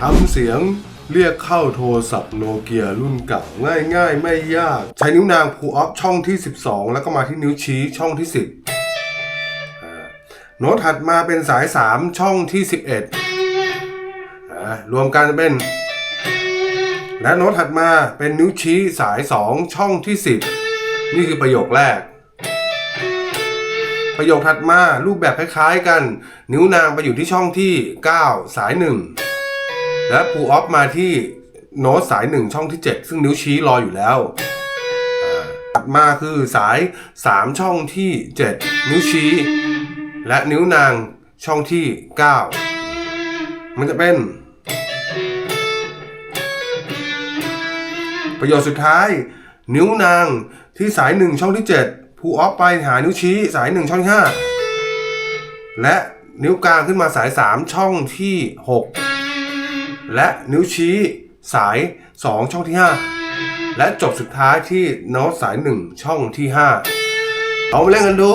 ทำเสียงเรียกเข้าโทรศัพท์โนเกียรุ่นเก่าง่ายๆ ไม่ยาก ใช้นิ้วนางพูออฟช่องที่ 12 แล้วก็มาที่นิ้วชี้ช่องที่ 10 โน้ตถัดมาเป็นสาย 3 ช่องที่ 11อ่ารวมกันเป็น และโน้ตถัดมาเป็นนิ้วชี้สาย 2 ช่องที่ 10 นี่คือประโยคแรก ประโยคถัดมารูปแบบคล้ายๆกัน นิ้วนางไปอยู่ที่ช่องที่ 9 สาย 1 และพูออฟมาที่โน้ตสาย 1 ช่องที่ 7 ซึ่งนิ้วชี้รออยู่แล้วถัดมาคือสาย 3 ช่องที่ 7 นิ้วชี้ และนิ้วนางช่องที่ 9 มันจะเป็น ประโยชน์สุดท้าย นิ้วนางที่สาย 1 ช่องที่ 7 ผู้ออฟไปหานิ้วชี้สาย 1 ช่องที่5และนิ้วกลางขึ้นมาสาย 3 ช่องที่ 6 และนิ้วชี้สาย 2 ช่องที่ 5 และจบสุดท้ายที่โน้ตสาย 1 ช่องที่ 5 เอาไปเล่นกันดู